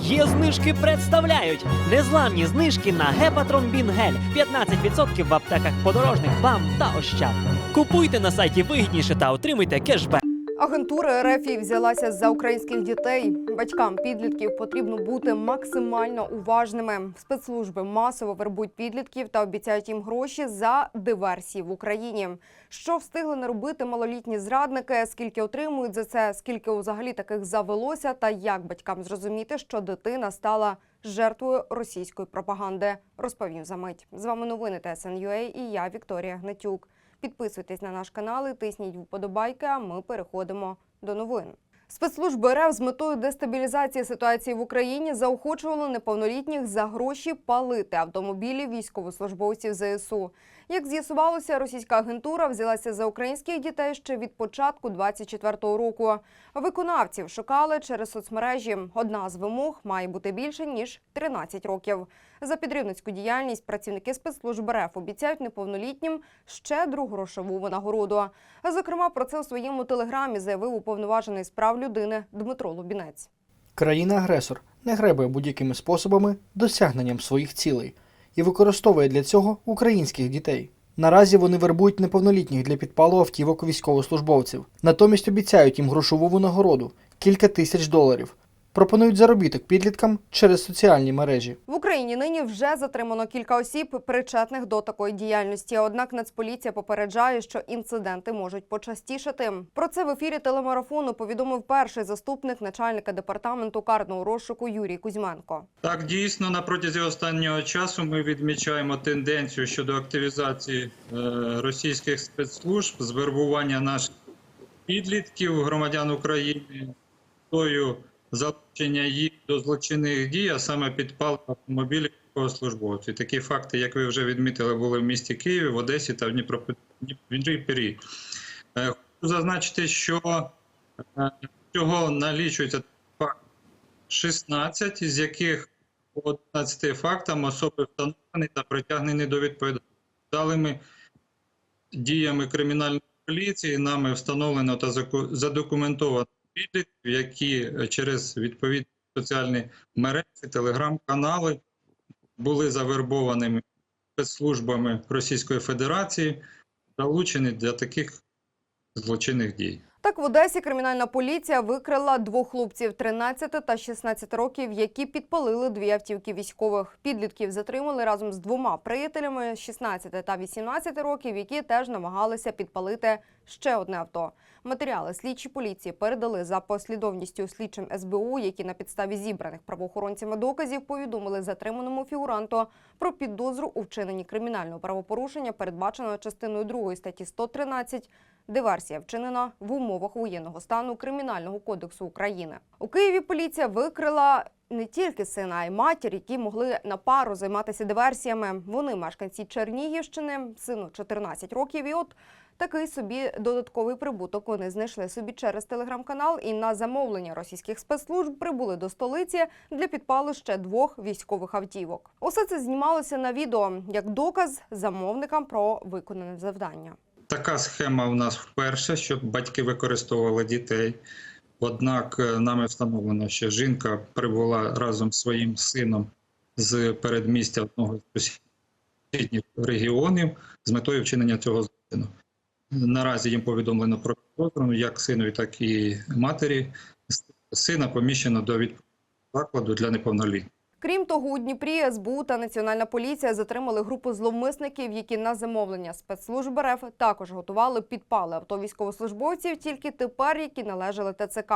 Є знижки представляють незламні знижки на Гепатрон Бінгель. 15% в аптеках подорожник, бам та ощад. Купуйте на сайті вигідніше та отримуйте кешбек. Агентура РФ взялася за українських дітей. Батькам підлітків потрібно бути максимально уважними. Спецслужби масово вербують підлітків та обіцяють їм гроші за диверсії в Україні. Що встигли наробити малолітні зрадники? Скільки отримують за це? Скільки взагалі таких завелося? Та як батькам зрозуміти, що дитина стала жертвою російської пропаганди? Розповім за мить. З вами новини ТСНЮА і я Вікторія Гнатюк. Підписуйтесь на наш канал і тисніть вподобайки. А ми переходимо до новин. Спецслужби РФ з метою дестабілізації ситуації в Україні заохочували неповнолітніх за гроші палити автомобілі військовослужбовців ЗСУ. Як з'ясувалося, російська агентура взялася за українських дітей ще від початку 24-го року. Виконавців шукали через соцмережі. Одна з вимог має бути більше ніж 13 років. За підривницьку діяльність працівники спецслужб РФ обіцяють неповнолітнім щедру грошову винагороду. Зокрема, про це у своєму телеграмі заявив уповноважений з прав людини Дмитро Лубінець. Країна-агресор не гребує будь-якими способами досягненням своїх цілей і використовує для цього українських дітей. Наразі вони вербують неповнолітніх для підпалу автівок військовослужбовців, натомість обіцяють їм грошову винагороду кілька тисяч доларів. Пропонують заробіток підліткам через соціальні мережі. В Україні нині вже затримано кілька осіб, причетних до такої діяльності. Однак Нацполіція попереджає, що інциденти можуть почастішати. Про це в ефірі телемарафону повідомив перший заступник начальника департаменту карного розшуку Юрій Кузьменко. Так, дійсно, на протязі останнього часу ми відмічаємо тенденцію щодо активізації е, російських спецслужб, звербування наших підлітків, громадян України, тою залучення їх до злочинних дій, а саме підпал автомобілів військовослужбовців. Такі факти, як ви вже відмітили, були в місті Києві, в Одесі та в Дніпропет- Дніпрі. Е, Хочу зазначити, що е, всього налічується факт 16, з яких по 11 фактам особи встановлені та притягнені до відповідальності. Далими діями кримінальної поліції нами встановлено та задокументовано підлітків, які е, через відповідні соціальні мережі, телеграм-канали були завербованими спецслужбами Російської Федерації, залучені для таких злочинних дій. Так, в Одесі кримінальна поліція викрила двох хлопців 13 та 16 років, які підпалили дві автівки військових. Підлітків затримали разом з двома приятелями 16 та 18 років, які теж намагалися підпалити ще одне авто. Матеріали слідчі поліції передали за послідовністю слідчим СБУ, які на підставі зібраних правоохоронцями доказів повідомили затриманому фігуранту про підозру у вчиненні кримінального правопорушення, передбаченого частиною 2 статті 113 Диверсія вчинена в умовах воєнного стану Кримінального кодексу України. У Києві поліція викрила не тільки сина, а й матір, які могли на пару займатися диверсіями. Вони мешканці Чернігівщини, сину 14 років. І от такий собі додатковий прибуток вони знайшли собі через телеграм-канал і на замовлення російських спецслужб прибули до столиці для підпалу ще двох військових автівок. Усе це знімалося на відео як доказ замовникам про виконане завдання. Така схема у нас вперше, щоб батьки використовували дітей. Однак е, нами встановлено, що жінка прибула разом з своїм сином з передмістя одного з сусідніх регіонів з метою вчинення цього злочину. Наразі їм повідомлено про підозру, як синові, так і матері. Сина поміщено до відповідного закладу для неповнолітніх. Крім того, у Дніпрі СБУ та Національна поліція затримали групу зловмисників, які на замовлення спецслужб РФ також готували підпали авто військовослужбовців, тільки тепер які належали ТЦК.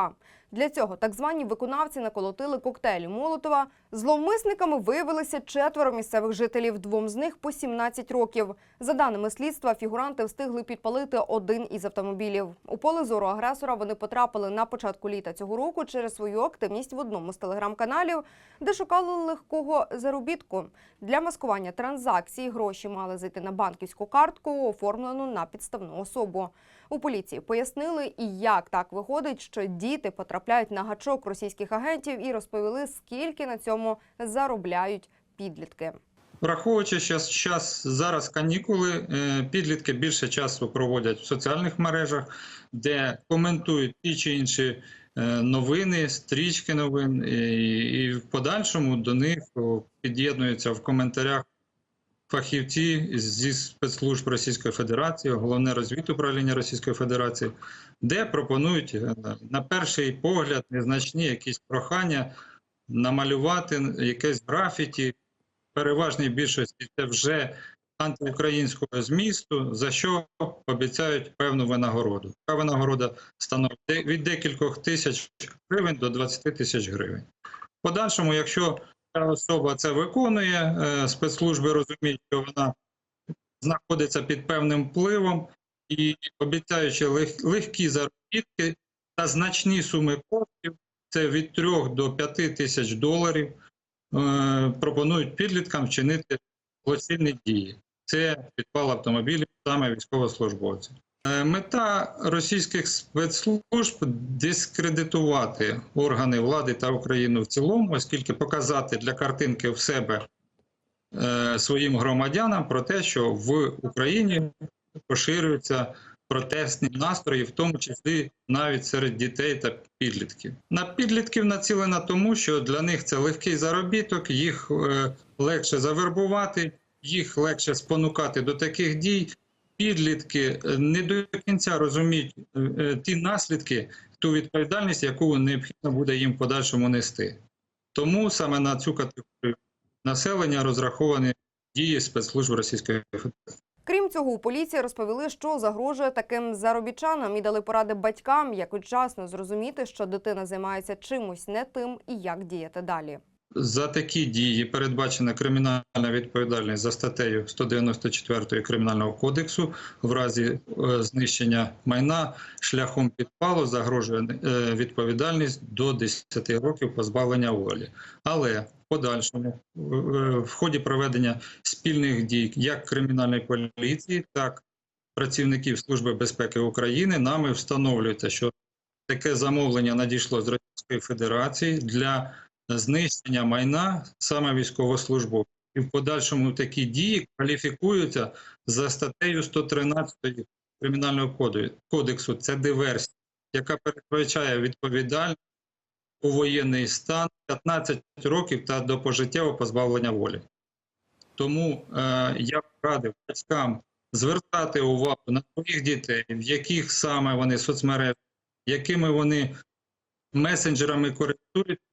Для цього так звані виконавці наколотили коктейлі Молотова. Зловмисниками виявилися четверо місцевих жителів. Двом з них по 17 років. За даними слідства, фігуранти встигли підпалити один із автомобілів. У поле зору агресора вони потрапили на початку літа цього року через свою активність в одному з телеграм-каналів, де шукали легкого заробітку. Для маскування транзакцій гроші мали зайти на банківську картку, оформлену на підставну особу. У поліції пояснили, і як так виходить, що діти потрапляють на гачок російських агентів і розповіли, скільки на цьому заробляють підлітки. Враховуючи, що час зараз канікули, е, підлітки більше часу проводять в соціальних мережах, де коментують ті чи інші е, новини, стрічки новин, і в подальшому до них під'єднуються в коментарях фахівці зі спецслужб Російської Федерації, головне розвідуправління Російської Федерації, де пропонують е, на перший погляд незначні якісь прохання намалювати якесь графіті. Переважній більшості це вже антиукраїнського змісту, за що обіцяють певну винагороду. Така винагорода становить від декількох тисяч гривень до 20 тисяч гривень. Подальшому, якщо особа це виконує, е, спецслужби розуміють, що вона знаходиться під певним впливом і обіцяючи легкі заробітки та значні суми коштів, це від 3 до 5 тисяч доларів, е, пропонують підліткам вчинити злочинні дії. Це підпал автомобілів саме військовослужбовців. Е, Мета російських спецслужб дискредитувати органи влади та Україну в цілому, оскільки показати для картинки в себе е, своїм громадянам про те, що в Україні поширюються протестні настрої, в тому числі навіть серед дітей та підлітків. На підлітків націлена тому, що для них це легкий заробіток, їх е, легше завербувати, їх легше спонукати до таких дій. Підлітки е, не до кінця розуміють е, е, ті наслідки, ту відповідальність, яку необхідно буде їм в подальшому нести. Тому саме на цю категорію населення розраховані дії спецслужб Російської Федерації. Крім цього, у поліції розповіли, що загрожує таким заробітчанам і дали поради батькам, як вчасно зрозуміти, що дитина займається чимось не тим і як діяти далі. За такі дії передбачена кримінальна відповідальність за статтею 194 Кримінального кодексу в разі е, знищення майна шляхом підпалу загрожує е, відповідальність до 10 років позбавлення волі. Але подальшому в ході проведення спільних дій як кримінальної поліції, так і працівників Служби безпеки України нами встановлюється, що таке замовлення надійшло з Російської Федерації для знищення майна саме військовослужбовців. І в подальшому такі дії кваліфікуються за статтею 113 Кримінального кодексу. Це диверсія, яка передбачає відповідальність у воєнний стан 15 років та до пожиттєвого позбавлення волі. Тому е, я радив батькам звертати увагу на своїх дітей, в яких саме вони соцмережах, якими вони месенджерами користуються,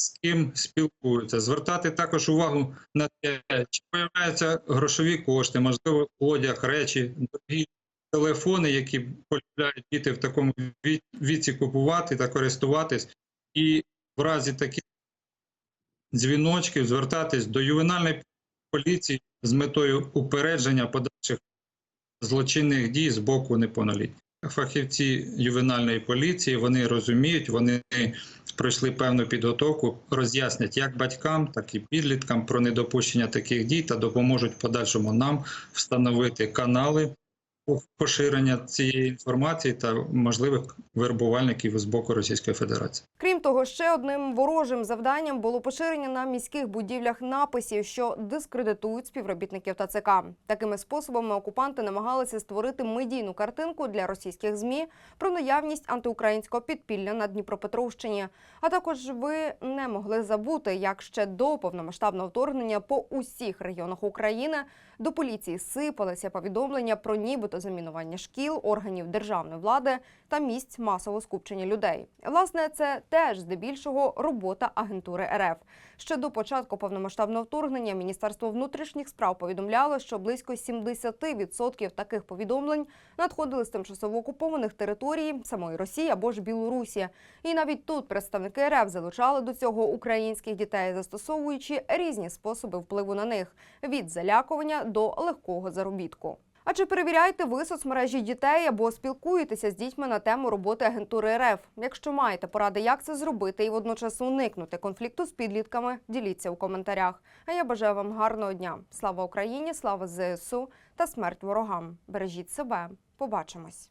з ким спілкуються, звертати також увагу на те, чи появляються грошові кошти, можливо, одяг, речі, дорогі телефони, які полюбляють діти в такому віці купувати та користуватись, і в разі таких дзвіночків звертатись до ювенальної поліції з метою упередження подальших злочинних дій з боку неповнолітніх. Фахівці ювенальної поліції вони розуміють, вони пройшли певну підготовку, роз'яснять як батькам, так і підліткам про недопущення таких дій та допоможуть подальшому нам встановити канали поширення цієї інформації та можливих вербувальників з боку Російської Федерації. Того, ще одним ворожим завданням було поширення на міських будівлях написів, що дискредитують співробітників ТЦК. Такими способами окупанти намагалися створити медійну картинку для російських змі про наявність антиукраїнського підпілля на Дніпропетровщині. А також ви не могли забути, як ще до повномасштабного вторгнення по усіх регіонах України до поліції сипалися повідомлення про нібито замінування шкіл, органів державної влади та місць масового скупчення людей. Власне, це теж здебільшого робота агентури РФ. Ще до початку повномасштабного вторгнення Міністерство внутрішніх справ повідомляло, що близько 70% таких повідомлень надходили з тимчасово окупованих територій самої Росії або ж Білорусі. І навіть тут представники РФ залучали до цього українських дітей, застосовуючи різні способи впливу на них від залякування до легкого заробітку. А чи перевіряєте ви соцмережі дітей або спілкуєтеся з дітьми на тему роботи агентури РФ? Якщо маєте поради, як це зробити і водночас уникнути конфлікту з підлітками, діліться у коментарях. А я бажаю вам гарного дня. Слава Україні, слава ЗСУ та смерть ворогам. Бережіть себе. Побачимось.